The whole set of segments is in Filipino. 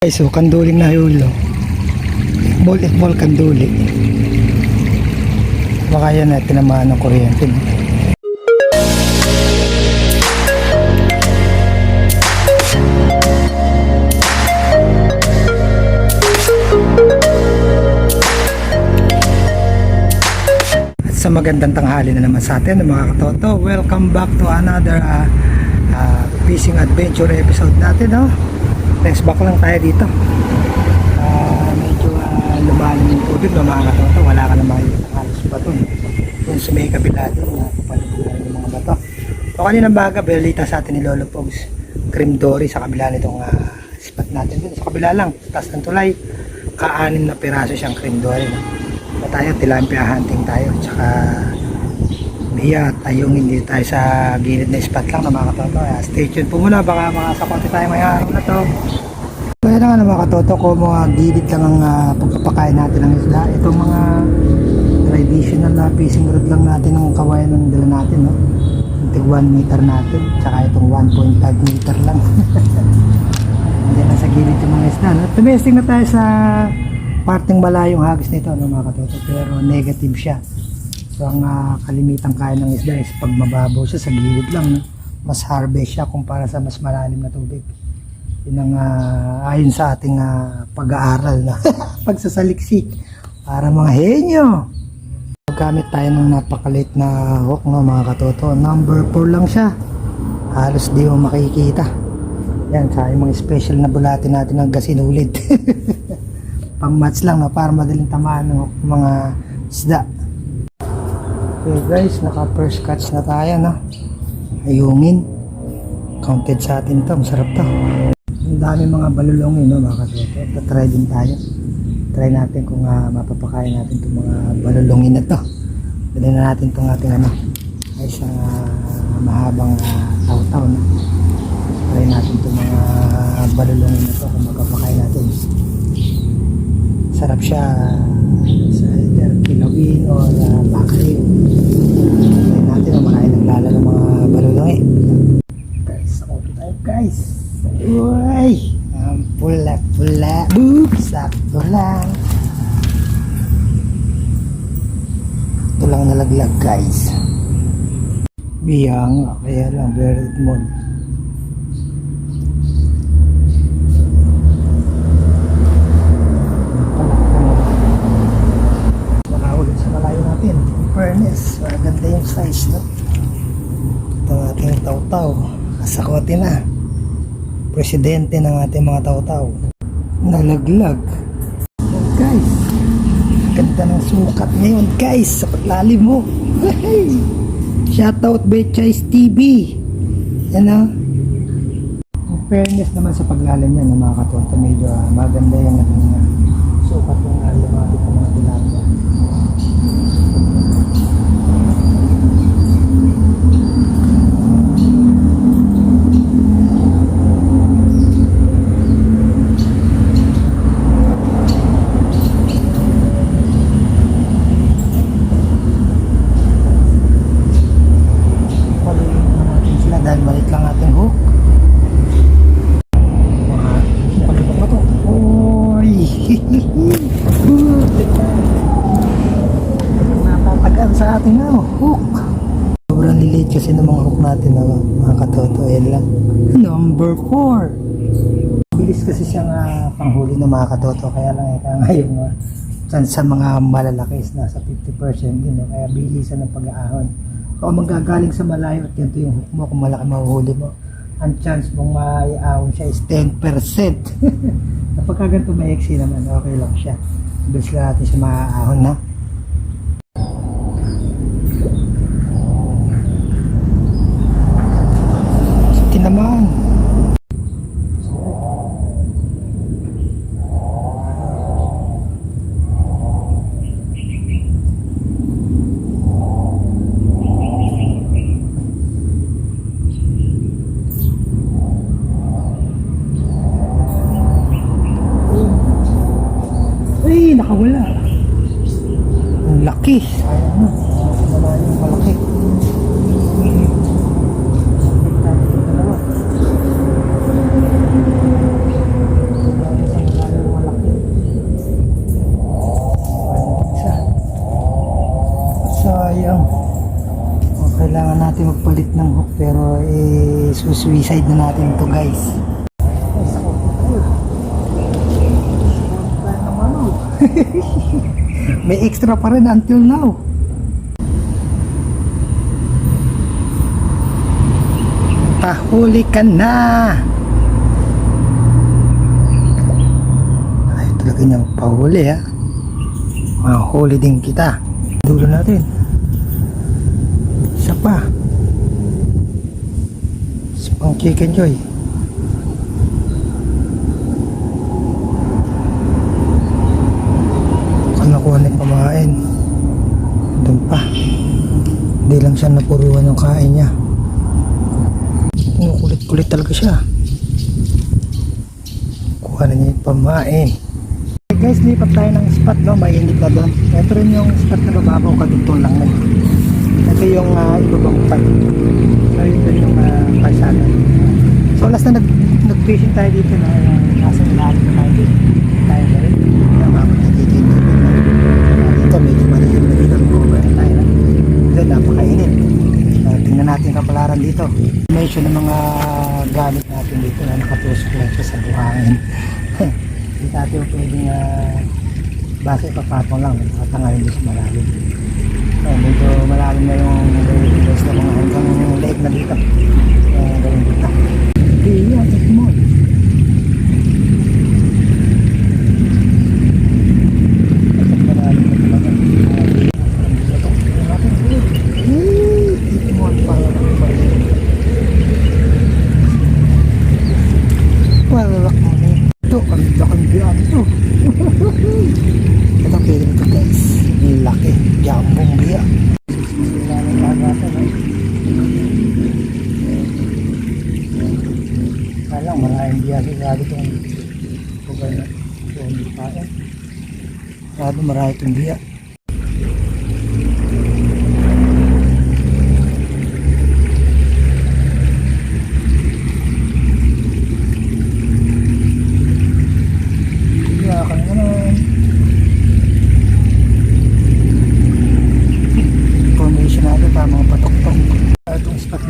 Guys, so kanduling na yulo. Ball at ball kanduli. Baka yan na tinamaan ng kuryente. At sa magandang tanghali na naman sa atin mga katoto, welcome back to another uh, uh, fishing adventure episode natin. No? Next back lang tayo dito. Ah, medyo uh, lumalim yung tubig no, mga katoto. Wala ka na makikita halos bato. Doon sa may kabila doon, na paliburan yung mga bato. So kanina baga, balita sa atin ni Lolo Pogs, cream dory sa kabila nitong uh, spot natin dun. Sa kabila lang, taas ng tulay, kaanim na piraso siyang cream dory. Na tayo, tilapia hunting tayo. Tsaka Iya, tayong hindi tayo sa gilid na spot lang na mga katoto. Kaya stay tuned po muna, baka makasakote tayo may araw na to. Kaya na nga na mga katoto ko, mga gilid lang ang uh, pagpapakain natin ng isda. Itong mga traditional na fishing rod lang natin ng kawayan ng dala natin. No? Tig 1 meter natin, tsaka itong 1.5 meter lang. Hindi na sa gilid yung mga isda. No? Tumesting na tayo sa parting malayong hagis nito, no, mga katoto. Pero negative siya. So ang ah, kalimitang kain ng isda is pag mababaw siya sa gilid lang, mas harvest siya kumpara sa mas malalim na tubig. Yun ang ah, ayon sa ating ah, pag-aaral na pagsasaliksik para mga henyo. Gamit tayo ng napakalit na hook no mga katoto. Number 4 lang siya. Halos di mo makikita. Yan, yung mga special na bulati natin ng gasinulid. Pang match lang no, para madaling tamaan ng mga isda. Okay guys, naka first catch na tayo no. Ayungin. Counted sa atin to, masarap to. Ang dami mga balulongin no mga katoto. Tatry din tayo. Try natin kung uh, mapapakain natin itong mga balulongin na to. Dali na natin itong ating ano. Ay sa mahabang uh, taw-taw no. Try natin itong mga balulongin na to kung mapapakain natin. Sarap siya sa either kilawin or uh, backfill. Makain ng mga balulungi. Guys, ako tayo guys. Uy! Ang pula-pula. Boop! Sakto lang. Ito lang nalaglag guys. Biyang, kaya lang, very sa. In fairness, maganda yung size, no? Taw-taw. Kasakote na. Presidente ng ating mga taw-taw. Nalaglag. Guys. Ganda ng sukat ngayon, guys. Sa paglalim mo. Shoutout Betchay TV. Yan, no? In fairness naman sa paglalim niya, no, mga katuwanta, medyo ah, maganda yung ating uh, sukat ng uh, lumapit ng mga tilapia. Paluin na natin sila dahil maliit lang ating hook. Mga palibak na to. Oy! Napatagaan sa ating ano, hook. Sobrang lilit kasi ng mga hook natin na mga katoto. Yan lang. Number 4. Bilis kasi siyang ah, panghuli ng mga katoto. Kaya lang ito ngayon uh, sa mga malalaki is nasa 50% din. No? Kaya bilisan ng pag-aahon. Kung manggagaling sa malayo at ganito yung hook mo, kung malaki mahuhuli mo, ang chance mong maiahon siya is 10%. Kapag ka ganito maiksi naman, okay lang siya. Bilis lang natin siya maaahon na. nakawala. Ang laki. Malaki. Sayang. So, kailangan natin magpalit ng hook pero eh, suicide na natin to guys. May extra pa rin until now. Pahuli ka na! Ay, talaga niyang pahuli ha. Mahuli din kita. Dulo natin. Isa pa. Isa pang chicken joy. Pamain? Doon pa. Hindi lang siya napuruan yung kain niya. Kulit-kulit talaga siya. Kuha na niya yung pamain. Okay guys, lipat tayo ng spot no, mainit na doon. Ito rin yung spot na bababaw kadugtong lang na. Ito yung uh, ibabang pan. So ito yung uh, kalsada. So last na nag, nag-fishing tayo dito na uh, nasa ilalim na tayo dito. Tayo na rin. Kaya mabot na dito yung tubig na. Uh, dito medyo malilim na dito. Cover na tayo. Doon napakainit. Uh, tingnan natin kapalaran dito. Mention ng mga gamit natin dito na nakatusok lang siya sa buhangin. Hindi natin pwedeng uh, base papatong lang. Nakatangayin doon sa malalim. So, medyo malalim na yung guys na mga hanggang leeg na dito. Uh, gawin dito. Hindi yan, check mo. Malalim na talaga. Eh, ito mo, parang Palak mo na ito. Ang laking biyan ito. Ito pwede ito guys. Ang laki. Jambong biya. Kala maraming biya sigurado itong lugar na ito hindi kaya. Sigurado marami itong biya. Biya ka naman. Formation natin pa mga patok-tok. Uh, itong spot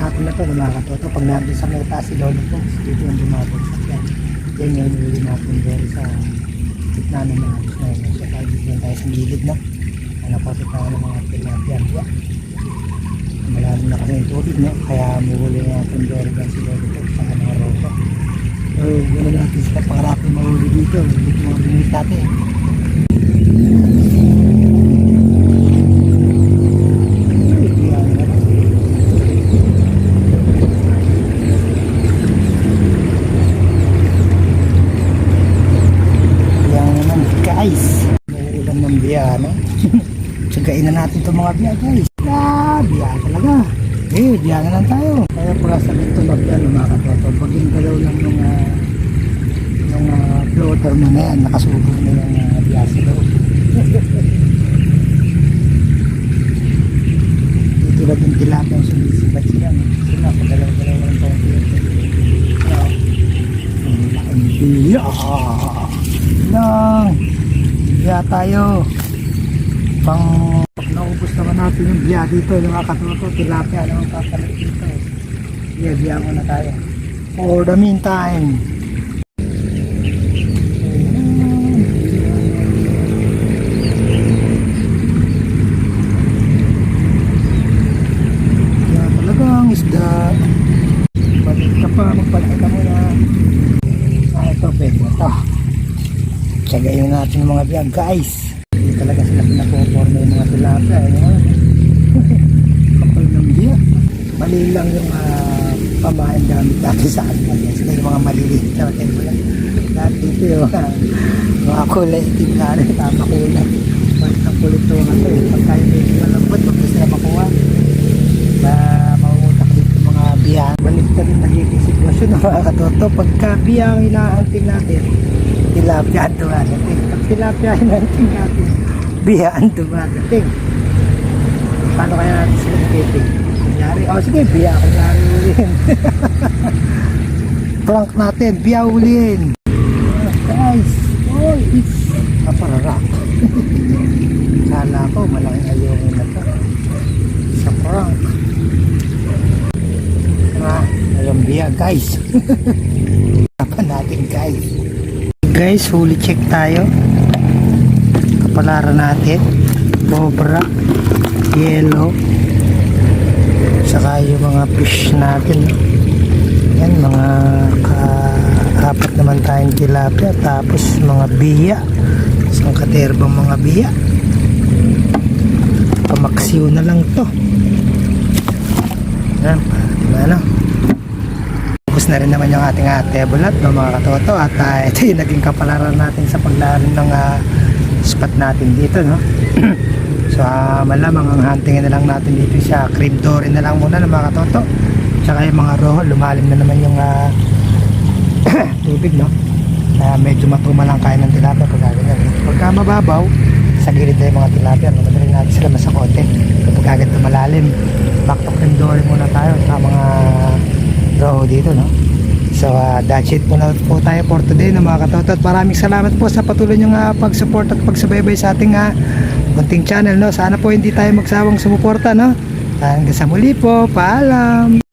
natin na to, mga katoto, pag nandun sa may taas si Lolo po, dito yung bumabog sa yan. Yan yung nuli natin dito sa gitna ng mga bus na yun. So tayo dito tayo sa gilid na. Ito tayo ng mga tilapia. Malalim na kasi yung tubig no? kaya mahuli natin dito dyan si po sa mga ropa. So, gano'n natin sa pangarapin mahuli dito. Dito mga binit natin. Yan naman guys. May ulam ng biya, no? Tsagain na natin itong mga biya guys. Ah, biya talaga. Eh, biya na lang tayo. Kaya pala sa dito mag ano, mga katoto. Pag galaw lang yung uh, yung uh, floater mo na yan, nakasubo na yung uh, biya sa loob. Lang yung tilapia yung sumisibat siya. no? Sila, pagalaw-galaw lang. Ah, ang laking biya. Lang. Biya tayo. Pang natin yung biya dito, mga katuto, tilapia naman papalit dito. Biya, biya muna tayo. For the meantime. Biya talagang isda. Balik ka pa, magpalit ka muna. Ah, ito, pwede na to. Tsagayin natin mga biya, guys. Hindi talaga sila pinapoforma yung mga tilapia. Eh, no? Kapal ng biya. Mali lang yung uh, pamain gamit natin sa atin. Sila yung mga maliliit na temple. Dahil dito yung mga, mga kulay itim na rin. Tama kulay. Balik ang kulit to nga. Eh. Pagka yung medyo malambot, huwag na sila makuha. Na mauutak dito yung mga biya. Balik na rin nagiging sitwasyon ng mga katoto. Pagka biya ang inaanting natin, tilapia ang dumadating. Pag tilapia ang inaanting natin, biya ang dumadating. Paano kaya natin sila ipiting? Kunyari, oh sige, biya kunyari ulihin. Prank natin, biya ulihin. Oh, guys, oh, it's a pararak. Kala ko, malaking ayungin na to. Sa prank. guys. Tapan natin guys. Guys, huli check tayo. Kapalaran natin. Cobra. Yellow. Saka yung mga fish natin. Yan, mga ka-apat naman tayong tilapia. Tapos mga biya. Isang katerbang mga biya. Pamaksiw na lang to. Yan, diba na? Tapos na rin naman yung ating uh, table at no, mga katoto at uh, ito yung naging kapalaran natin sa paglalim ng ah, spot natin dito no so uh, malamang ang huntingin na lang natin dito sa crib dory na lang muna ng mga katoto. Tsaka yung mga roho lumalim na naman yung ah, tubig no? Uh, medyo matuma lang kaya ng tilapia pag ganyan pagka mababaw sa gilid na yung mga tilapia no, madali natin sila masakote kapag agad na malalim back to crib dory muna tayo. Sa mga roho dito no So uh, that's it po na po tayo for today no, mga katoto at maraming salamat po sa patuloy nyo nga pag-support at pagsubaybay sa ating uh, munting channel no. Sana po hindi tayo magsawang sumuporta no. Hanggang sa muli po, paalam.